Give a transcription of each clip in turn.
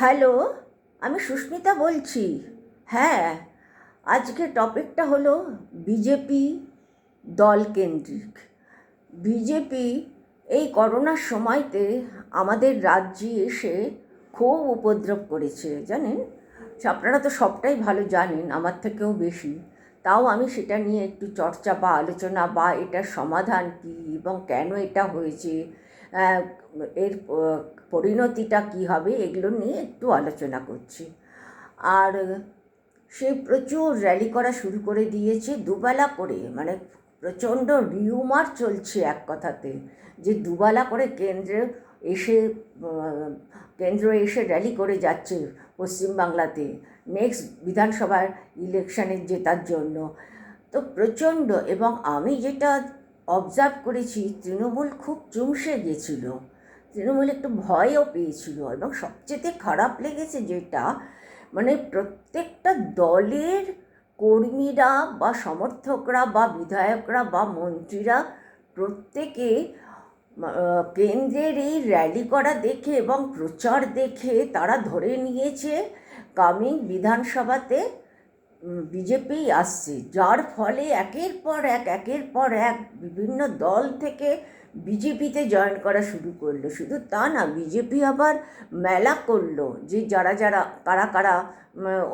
Hello, আমি সুস্মিতা বলছি। হ্যাঁ আজকে টপিকটা হলো বিজেপি দল কেন্দ্রিক। বিজেপি এই করোনার সময়তে আমাদের রাজ্যে এসে খুব উপদ্রব করেছে, জানেন? আপনারা তো সবটাই ভালো জানেন, আমার থেকেও বেশি। তাও আমি সেটা নিয়ে একটু চর্চা বা আলোচনা বা এটার সমাধান কী এবং কেন এটা হয়েছে? এর পরিণতিটা কী হবে এগুলো নিয়ে একটু আলোচনা করছি। আর সে প্রচুর র্যালি করা শুরু করে দিয়েছে, দুবেলা করে মানে প্রচণ্ড রিউমার চলছে এক কথাতে, যে দুবেলা করে কেন্দ্রে এসে, কেন্দ্র এসে র্যালি করে যাচ্ছে পশ্চিমবাংলাতে নেক্সট বিধানসভার ইলেকশনে জেতার জন্য। তো প্রচণ্ড, এবং আমি যেটা অবজার্ভ করেছি, তৃণমূল খুব চুমসে গেছিল। তৃণমূল একটু ভয়ও পেয়েছিল এবং সবচেয়ে খারাপ লেগেছে যেটা মানে প্রত্যেকটা দলের কর্মীরা বা সমর্থকরা বা বিধায়করা বা মন্ত্রীরা প্রত্যেকে কেন্দ্রের এই র্যালি করা দেখে এবং প্রচার দেখে তারা ধরে নিয়েছে কামিং বিধানসভাতে বিজেপি আসছে। যার ফলে একের পর এক, একের পর এক বিভিন্ন দল থেকে বিজেপিতে জয়েন করা শুরু করল। শুধু তা না, বিজেপি আবার মেলা করল যে যারা যারা, কারা কারা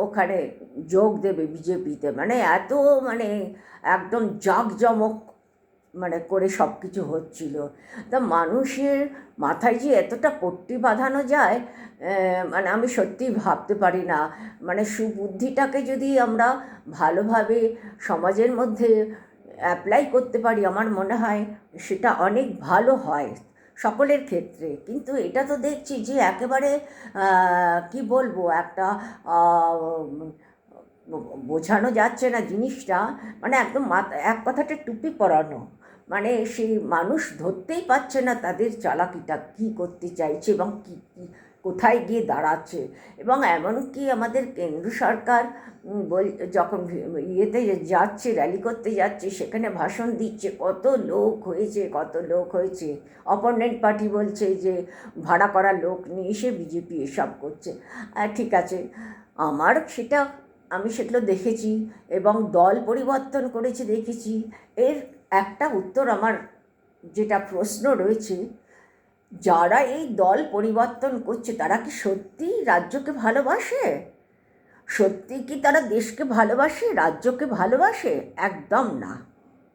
ওখানে যোগ দেবে বিজেপিতে। মানে এত মানে একদম জাঁকজমক মানে করে সব কিছু হচ্ছিল। তা মানুষের মাথায় যে এতটা পট্টি বাঁধানো যায় মানে আমি সত্যিই ভাবতে পারি না। মানে সুবুদ্ধিটাকে যদি আমরা ভালোভাবে সমাজের মধ্যে অ্যাপ্লাই করতে পারি আমার মনে হয় সেটা অনেক ভালো হয় সকলের ক্ষেত্রে। কিন্তু এটা তো দেখছি যে একেবারে কি বলব, একটা বোঝানো যাচ্ছে না জিনিসটা। মানে একদম মাথা, এক কথাটা টুপি পরানো। মানে সেই মানুষ ধরতেই পারছে না তাদের চালাকিটা, কী করতে চাইছে এবং কী কী কোথায় গিয়ে দাঁড়াচ্ছে? এবং এমনকি আমাদের কেন্দ্র সরকার বল, যখন ইয়েতে যাচ্ছে, র্যালি করতে যাচ্ছে, সেখানে ভাষণ দিচ্ছে, কত লোক হয়েছে, কত লোক হয়েছে। অপোনেন্ট পার্টি বলছে যে, ভাড়া করা লোক নিয়ে এসে বিজেপি এসব করছে। ঠিক আছে, আমার সেটা, আমি সেগুলো দেখেছি এবং দল পরিবর্তন করেছে, দেখেছি। এর একটা উত্তর আমার যেটা প্রশ্ন রয়েছে যারা এই দল পরিবর্তন করছে, তারা কি সত্যি রাজ্যকে ভালোবাসে? সত্যি কি তারা দেশকে ভালোবাসে, রাজ্যকে ভালোবাসে? একদম না।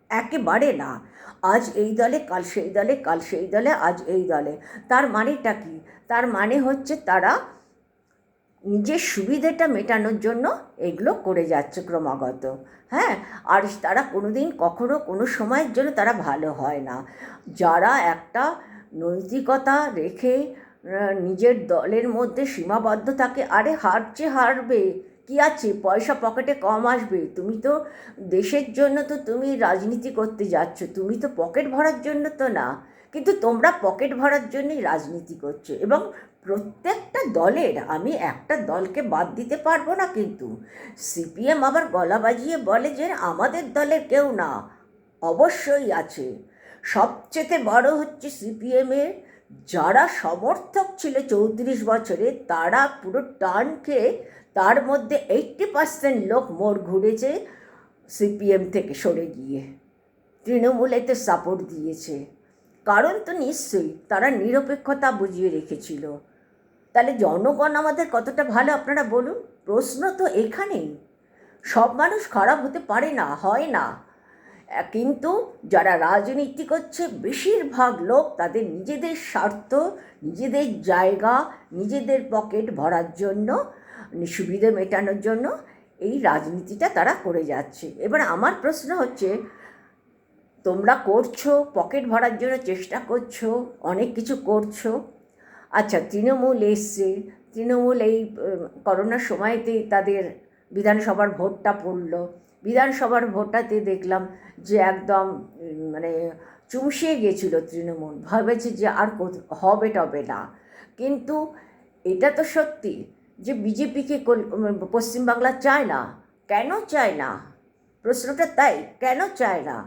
একেবারে না। আজ এই দলে, কাল সেই দলে, কাল সেই দলে, আজ এই দলে। তার মানেটা কি? তার মানে হচ্ছে তারা নিজের সুবিধেটা মেটানোর জন্য এগুলো করে যাচ্ছে ক্রমাগত। হ্যাঁ? আর তারা কোনো দিন কখনো কোনো সময়ের জন্য তারা ভালো হয় না। যারা একটা নৈতিকতা রেখে নিজের দলের মধ্যে সীমাবদ্ধ থাকে আরে হারছে হারবে, কি আছে? পয়সা পকেটে কম আসবে। তুমি তো দেশের জন্য তো তুমি রাজনীতি করতে যাচ্ছ। তুমি তো পকেট ভরার জন্য তো না। কিন্তু তোমরা পকেট ভরার জন্যই রাজনীতি করছ। এবং প্রত্যেকটা দলের, আমি একটা দলকে বাদ দিতে পারব না কিন্তু। সিপিএম আবার গলা বাজিয়ে বলে যে আমাদের দলের কেউ না। অবশ্যই আছে। সবচেয়ে বড় হচ্ছে সিপিএমের যারা সমর্থক ছিল চৌত্রিশ বছরে, তারা পুরো টান খেয়ে তার মধ্যে এইট্টি পার্সেন্ট লোক মোড় ঘুরেছে সিপিএম থেকে সরে গিয়ে। তৃণমূলেতে সাপোর্ট দিয়েছে। কারণ তো নিশ্চয়ই তারা নিরপেক্ষতা বুঝিয়ে রেখেছিল। তাহলে জনগণ আমাদের কতটা ভালো, আপনারা বলুন? প্রশ্ন তো এখানেই। সব মানুষ খারাপ হতে পারে না, হয় না। কিন্তু যারা রাজনীতি করছে, বেশিরভাগ লোক তাদের নিজেদের স্বার্থ, নিজেদের জায়গা, নিজেদের পকেট ভরার জন্য, সুবিধে মেটানোর জন্য এই রাজনীতিটা তারা করে যাচ্ছে। এবার আমার প্রশ্ন হচ্ছে, তোমরা করছ, পকেট ভরার জন্য চেষ্টা করছ, অনেক কিছু করছ। আচ্ছা তৃণমূল এসছে, তৃণমূল এই করোনার সময়তেই তাদের বিধানসভার ভোটটা পড়ল। বিধানসভার ভোটটাতে দেখলাম যে একদম মানে চুমসিয়ে গেছিল তৃণমূল। ভাবেছে যে আর হবে টবে না। কিন্তু এটা তো সত্যি যে বিজেপিকে পশ্চিমবাংলা চায় না। কেন চায় না? প্রশ্নটা তাই, কেন চায় না?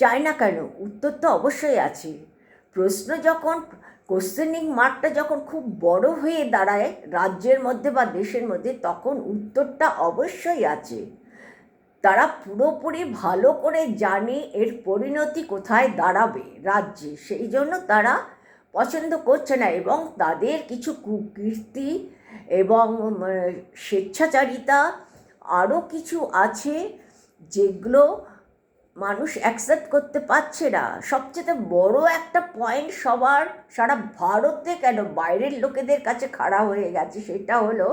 চায় না কেন? উত্তর তো অবশ্যই আছে। প্রশ্ন যখন কোশ্চেনিং মার্কটা যখন খুব বড় হয়ে দাঁড়ায় রাজ্যের মধ্যে বা দেশের মধ্যে, তখন উত্তরটা অবশ্যই আছে। তারা পুরোপুরি ভালো করে জানে এর পরিণতি কোথায় দাঁড়াবে রাজ্যে। সেই জন্য তারা পছন্দ করছে না এবং তাদের কিছু কুকীর্তি এবং স্বেচ্ছাচারিতা আরও কিছু আছে যেগুলো মানুষ অ্যাকসেপ্ট করতে পারছে না। সবচেয়ে বড় একটা পয়েন্ট সবার, সারা ভারতে কেন বাইরের লোকেদের কাছে খাড়া হয়ে গেছে সেটা হলো,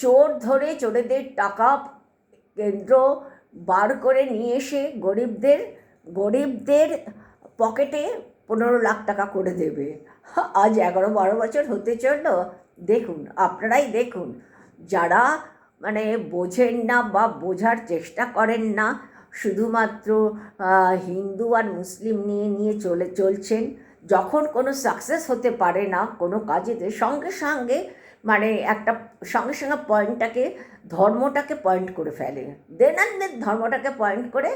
চোর ধরে চোরেদের টাকা কেন্দ্র বার করে নিয়ে এসে গরিবদের গরিবদের পকেটে পনেরো লাখ টাকা করে দেবে। আজ এগারো বারো বছর হতে চলল। দেখুন, আপনারাই দেখুন। যারা মানে বোঝেন না বা বোঝার চেষ্টা করেন না, শুধুমাত্র হিন্দু আর মুসলিম নিয়ে নিয়ে চলে, চলছেন, যখন কোনো সাকসেস হতে পারে না, কোনো কাজেতে সঙ্গে সঙ্গে মানে একটা সঙ্গে সঙ্গে পয়েন্টটাকে, ধর্মটাকে পয়েন্ট করে ফেলে। দেন দেন ধর্মটাকে পয়েন্ট করে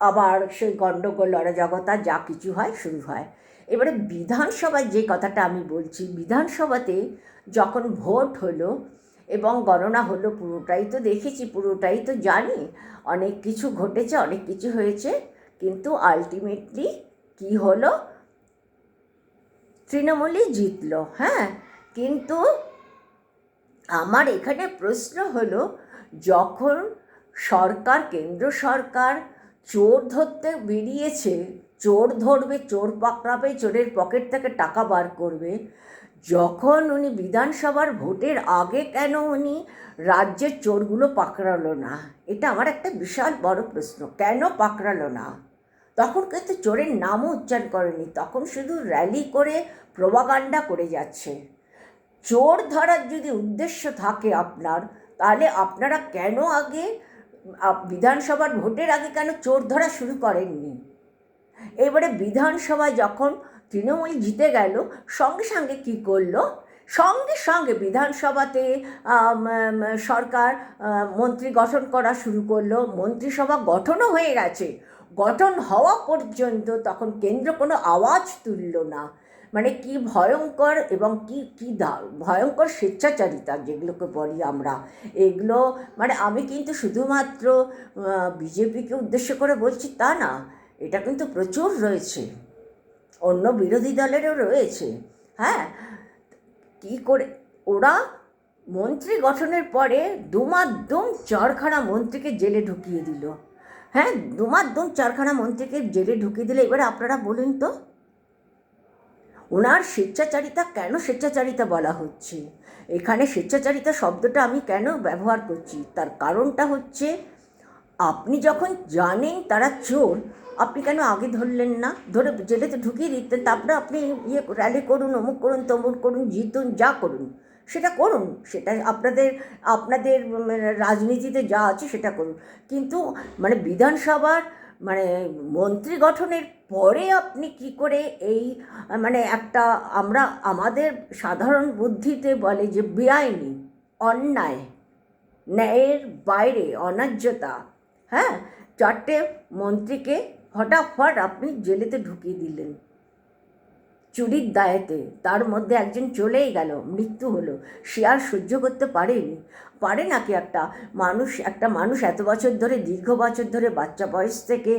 আবার সেই গণ্ডগোল অরাজকতা যা কিছু হয় শুরু হয়। এবারে বিধানসভায় যে কথাটা আমি বলছি, বিধানসভাতে যখন ভোট হলো এবং গণনা হলো পুরোটাই তো দেখেছি, পুরোটাই তো জানি, অনেক কিছু ঘটেছে, অনেক কিছু হয়েছে, কিন্তু আলটিমেটলি কি হলো? তৃণমূলই জিতলো হ্যাঁ? কিন্তু আমার এখানে প্রশ্ন হলো, যখন সরকার, কেন্দ্র সরকার চোর ধরতে বেরিয়েছে, চোর ধরবে, চোর পাকড়াবে, চোরের পকেট থেকে টাকা বার করবে, যখন উনি বিধানসভার ভোটের আগে কেন উনি রাজ্যের চোরগুলো পাকড়ালো না? এটা আমার একটা বিশাল বড় প্রশ্ন। কেন পাকড়ালো না? তখন কিন্তু চোরের নামও উচ্চারণ করেনি। তখন শুধু র্যালি করে প্রবাগান্ডা করে যাচ্ছে। চোর ধরার যদি উদ্দেশ্য থাকে আপনার, তাহলে আপনারা কেন আগে বিধানসভার ভোটের আগে কেন চোর ধরা শুরু করেননি? এবারে বিধানসভায় যখন তৃণমূল জিতে গেল, সঙ্গে সঙ্গে কী করল? সঙ্গে সঙ্গে বিধানসভাতে সরকার মন্ত্রী গঠন করা শুরু করল, মন্ত্রিসভা গঠনও হয়ে গেছে। গঠন হওয়া পর্যন্ত তখন কেন্দ্র কোনো আওয়াজ তুললো না। মানে কি ভয়ঙ্কর এবং কি কি দা- ভয়ঙ্কর স্বেচ্ছাচারিতা যেগুলোকে বলি আমরা। এগুলো মানে আমি কিন্তু শুধুমাত্র বিজেপিকে উদ্দেশ্য করে বলছি তা না, এটা কিন্তু প্রচুর রয়েছে। অন্য বিরোধী দলেরও রয়েছে। হ্যাঁ কী করে, ওরা মন্ত্রী গঠনের পরে দুমাদ্দম চারখানা মন্ত্রীকে জেলে ঢুকিয়ে দিল। হ্যাঁ দুমাদ্দম চারখানা মন্ত্রীকে জেলে ঢুকিয়ে দিলে, এবারে আপনারা বলুন তো? ওনার স্বেচ্ছাচারিতা কেন স্বেচ্ছাচারিতা বলা হচ্ছে? এখানে স্বেচ্ছাচারিতা শব্দটা আমি কেন ব্যবহার করছি? তার কারণটা হচ্ছে, আপনি যখন জানেন তারা চোর, আপনি কেন আগে ধরলেন না? ধরে জেলেতে ঢুকিয়ে দিতেন, তারপরে আপনি ইয়ে র্যালি করুন, অমুক করুন, তমুক করুন, জিতুন, যা করুন, সেটা করুন, সেটা আপনাদের আপনাদের রাজনীতিতে যা আছে সেটা করুন। কিন্তু মানে বিধানসভার মানে মন্ত্রী গঠনের পরে আপনি কি করে এই মানে একটা আমরা, আমাদের সাধারণ বুদ্ধিতে বলে যে বেআইনি, অন্যায়, ন্যায়ের বাইরে, অন্যায্যতা হ্যাঁ? চারটে মন্ত্রীকে হঠাৎ আপনি জেলেতে ঢুকিয়ে দিলেন। চুরির দায়েতে তার মধ্যে একজন চলেই গেল, মৃত্যু হলো। সে আর সহ্য করতে পারেনি। পারে নাকি একটা মানুষ একটা মানুষ এত বছর ধরে, দীর্ঘ বছর ধরে বাচ্চা বয়স থেকে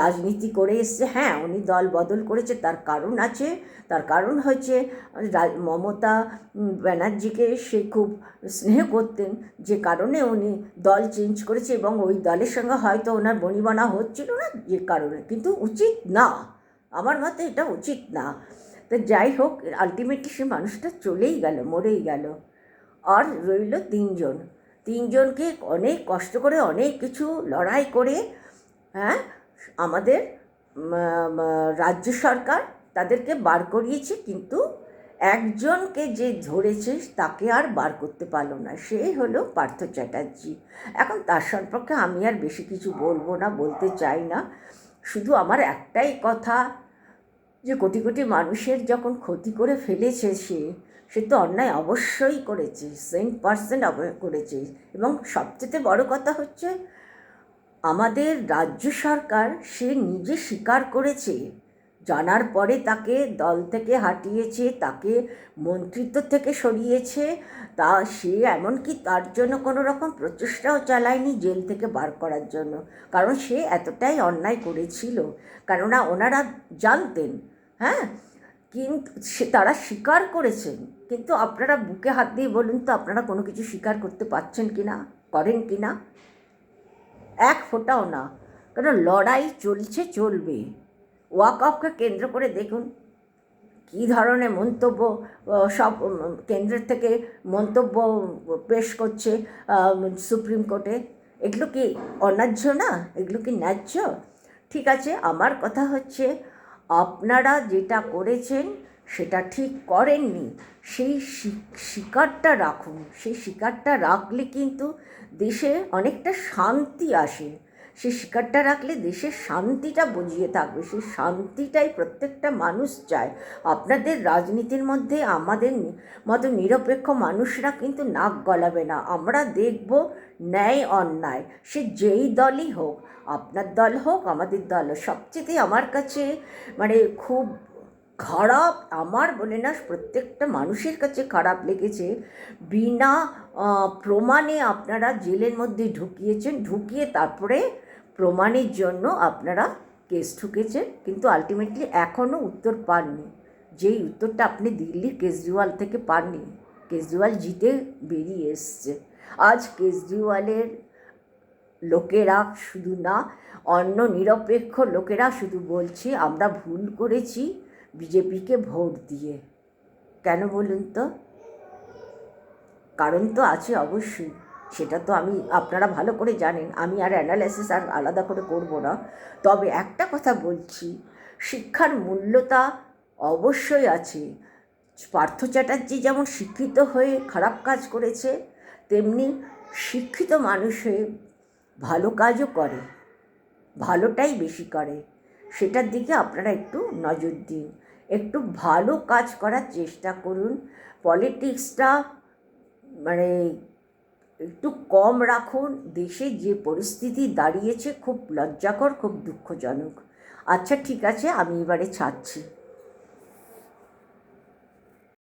রাজনীতি করে এসছে। হ্যাঁ উনি দল বদল করেছে, তার কারণ আছে। তার কারণ হচ্ছে মমতা ব্যানার্জিকে সে খুব স্নেহ করতেন। যে কারণে উনি দল চেঞ্জ করেছে এবং ওই দলের সঙ্গে হয়তো ওনার বনিবনা হচ্ছিল না যে কারণে। কিন্তু উচিত না। আমার মতে এটা উচিত না। তো যাই হোক আলটিমেটলি সে মানুষটা চলেই গেল, মরেই গেল। আর রইল তিনজন। তিনজনকে অনেক কষ্ট করে, অনেক কিছু লড়াই করে হ্যাঁ আমাদের রাজ্য সরকার তাদেরকে বার করিয়েছে, কিন্তু একজনকে যে ধরেছে তাকে আর বার করতে পারল না। সে হলো পার্থ চ্যাটার্জি। এখন তার সম্পর্কে আমি আর বেশি কিছু বলব না, বলতে চাই না। শুধু আমার একটাই কথা যে কোটি কোটি মানুষের যখন ক্ষতি করে ফেলেছে সে সে তো অন্যায় অবশ্যই করেছে সেন্ট পার্সেন্ট করেছে এবং সবচেয়ে বড় কথা হচ্ছে আমাদের রাজ্য সরকার সে নিজে স্বীকার করেছে। জানার পরে তাকে দল থেকে হাঁটিয়েছে, তাকে মন্ত্রিত্ব থেকে সরিয়েছে। তা সে এমনকি তার জন্য কোনো রকম প্রচেষ্টাও চালায়নি জেল থেকে বার করার জন্য। কারণ সে এতটাই অন্যায় করেছিল। কেননা ওনারা জানতেন হ্যাঁ? কিন্তু সে তারা স্বীকার করেছেন। কিন্তু আপনারা বুকে হাত দিয়ে বলুন তো, আপনারা কোনো কিছু স্বীকার করতে পারছেন কি না, করেন কি না? এক ফোঁটাও না। কারণ লড়াই চলছে, চলবে। ওয়াক অফকে কেন্দ্র করে দেখুন। কী ধরনের মন্তব্য সব কেন্দ্রের থেকে মন্তব্য পেশ করছে সুপ্রিম কোর্টে। এগুলো কি অন্যায্য না? এগুলো কি ন্যায্য? ঠিক আছে, আমার কথা হচ্ছে আপনারা যেটা করেছেন সেটা ঠিক করেননি। সেই শিকারটা রাখুন। সেই শিকারটা রাখলে কিন্তু দেশে অনেকটা শান্তি আসে। সেই শিকারটা রাখলে দেশের শান্তিটা বুঝিয়ে থাকবে। সেই শান্তিটাই প্রত্যেকটা মানুষ চায়। আপনাদের রাজনীতির মধ্যে আমাদের মতো নিরপেক্ষ মানুষরা কিন্তু নাক গলাবে না। আমরা দেখব ন্যায় অন্যায়। সে যেই দলই হোক, আপনার দল হোক, আমাদের দল সবচেয়ে আমার কাছে মানে খুব খারাপ, আমার বলে না, প্রত্যেকটা মানুষের কাছে খারাপ লেগেছে। বিনা প্রমাণে আপনারা জেলের মধ্যে ঢুকিয়েছেন, ঢুকিয়ে তারপরে প্রমাণের জন্য আপনারা কেস ঠুকেছেন, কিন্তু আলটিমেটলি এখনও উত্তর পাননি। যেই উত্তরটা আপনি দিল্লির কেজরিওয়াল থেকে পাননি, কেজরিওয়াল জিতে বেরিয়ে এসছে। আজ কেজরিওয়ালের লোকেরা শুধু না, অন্য নিরপেক্ষ লোকেরা শুধু বলছে, আমরা ভুল করেছি, বিজেপিকে ভোট দিয়ে। কেন বলুন তো? কারণ তো আছে অবশ্যই। সেটা তো আমি, আপনারা ভালো করে জানেন, আমি আর অ্যানালাইসিস আর আলাদা করে করব না। তবে একটা কথা বলছি, শিক্ষার মূল্যতা অবশ্যই আছে। পার্থ চ্যাটার্জি যেমন শিক্ষিত হয়ে খারাপ কাজ করেছে, তেমনি শিক্ষিত মানুষ ভালো কাজও করে, ভালোটাই বেশি করে। সেটার দিকে আপনারা একটু নজর দিন, একটু ভালো কাজ করার চেষ্টা করুন। পলিটিক্সটা মানে একটু কম রাখুন। দেশে যে পরিস্থিতি দাঁড়িয়েছে, খুব লজ্জাকর, খুব দুঃখজনক। আচ্ছা ঠিক আছে, আমি এবারে ছাড়ছি।